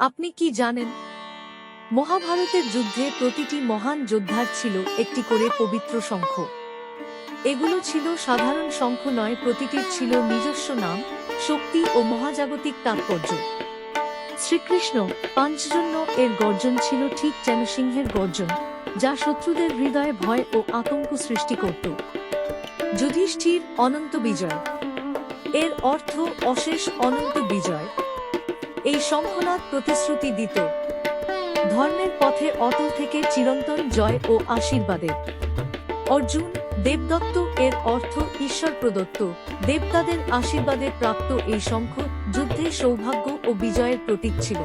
আপনি কি জানেন? মহাভারতের যুদ্ধে প্রতিটি মহান যোদ্ধার ছিল একটি করে পবিত্র শঙ্খ। এগুলো ছিল সাধারণ শঙ্খ নয়, প্রতিটির ছিল নিজস্ব নাম, শক্তি ও মহাজাগতিক তাৎপর্য। শ্রীকৃষ্ণ পাঞ্চজন্য এর গর্জন ছিল ঠিক যেন সিংহের গর্জন, যা শত্রুদের হৃদয়ে ভয় ও আতঙ্ক সৃষ্টি করত। যুধিষ্ঠির অনন্ত বিজয়। এর অর্থ অশেষ অনন্ত বিজয়। এই শঙ্খনাদ প্রতিশ্রুতি দিত। ধর্মের পথে অটল থেকে চিরন্তন জয় ও আশীর্বাদের। অর্জুন, দেবদত্ত এর অর্থ ঈশ্বর প্রদত্ত। দেবতাদের আশীর্বাদে প্রাপ্ত এই শঙ্খ যুদ্ধে সৌভাগ্য ও বিজয়ের প্রতীক ছিল।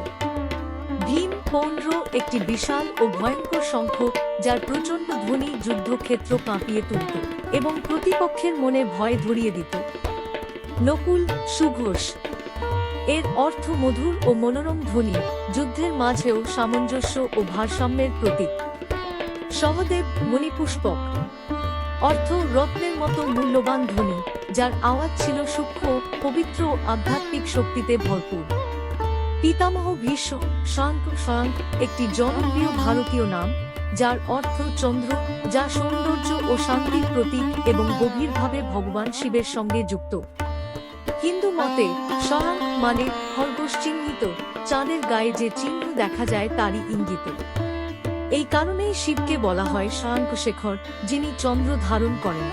ভীম পৌন্ড্র একটি বিশাল ও ভয়ঙ্কর শঙ্খ যার প্রচণ্ড ধ্বনি যুদ্ধক্ষেত্র কাঁপিয়ে তুলত এবং প্রতিপক্ষের মনে ভয় ধরিয়ে দিত। নকুল সুঘোষ এর অর্থ মধুর ও মনোরম ধ্বনি, যুদ্ধের মাঝেও সামঞ্জস্য ও ভারসাম্যের প্রতীক। সহদেব মণিপুষ্পক। অর্থ রত্নের মতো মূল্যবান ধ্বনি, যার আওয়াজ ছিল সূক্ষ্ম, পবিত্র ও আধ্যাত্মিক শক্তিতে ভরপুর। পিতামহ ভীষ্ম শান্ত শান্ত একটি জনপ্রিয় ভারতীয় নাম, যার অর্থ চন্দ্র, যা সৌন্দর্য ও শান্তির প্রতীক এবং গভীরভাবে ভগবান শিবের সঙ্গে যুক্ত। হিন্দু মতে শরাঙ্ক মানে খরগোশ চিহ্নিত, চাঁদের গায়ে যে চিহ্ন দেখা যায় তারই ইঙ্গিত। এই কারণেই শিবকে বলা হয় শেখর যিনি চন্দ্র ধারণ করেন।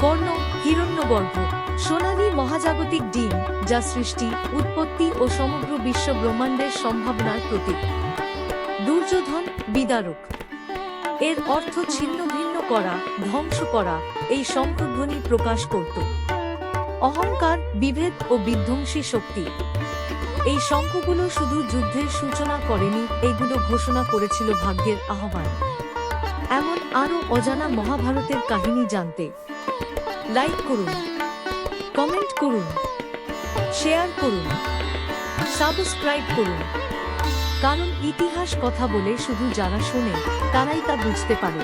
কর্ণ হিরণ্যগর্ভ সোনালী মহাজাগতিক ডিম, যা সৃষ্টি, উৎপত্তি ও সমগ্র বিশ্ব ব্রহ্মাণ্ডের সম্ভাবনার প্রতীক। দুর্যোধন বিদারক। এর অর্থ ছিন্ন ভিন্ন করা, ধ্বংস করা, এই শঙ্খধ্বনি প্রকাশ করত। অহংকার, বিভেদ ও বিধ্বংসী শক্তি। এই শঙ্খগুলো শুধু যুদ্ধের সূচনা করেনি, এগুলো ঘোষণা করেছিল ভাগ্যের আহ্বান। এমন আরও অজানা মহাভারতের কাহিনী জানতে লাইক করুন, কমেন্ট করুন, শেয়ার করুন, সাবস্ক্রাইব করুন। কারণ ইতিহাস কথা বলে শুধু যারা শোনে, তারাই তা বুঝতে পারে।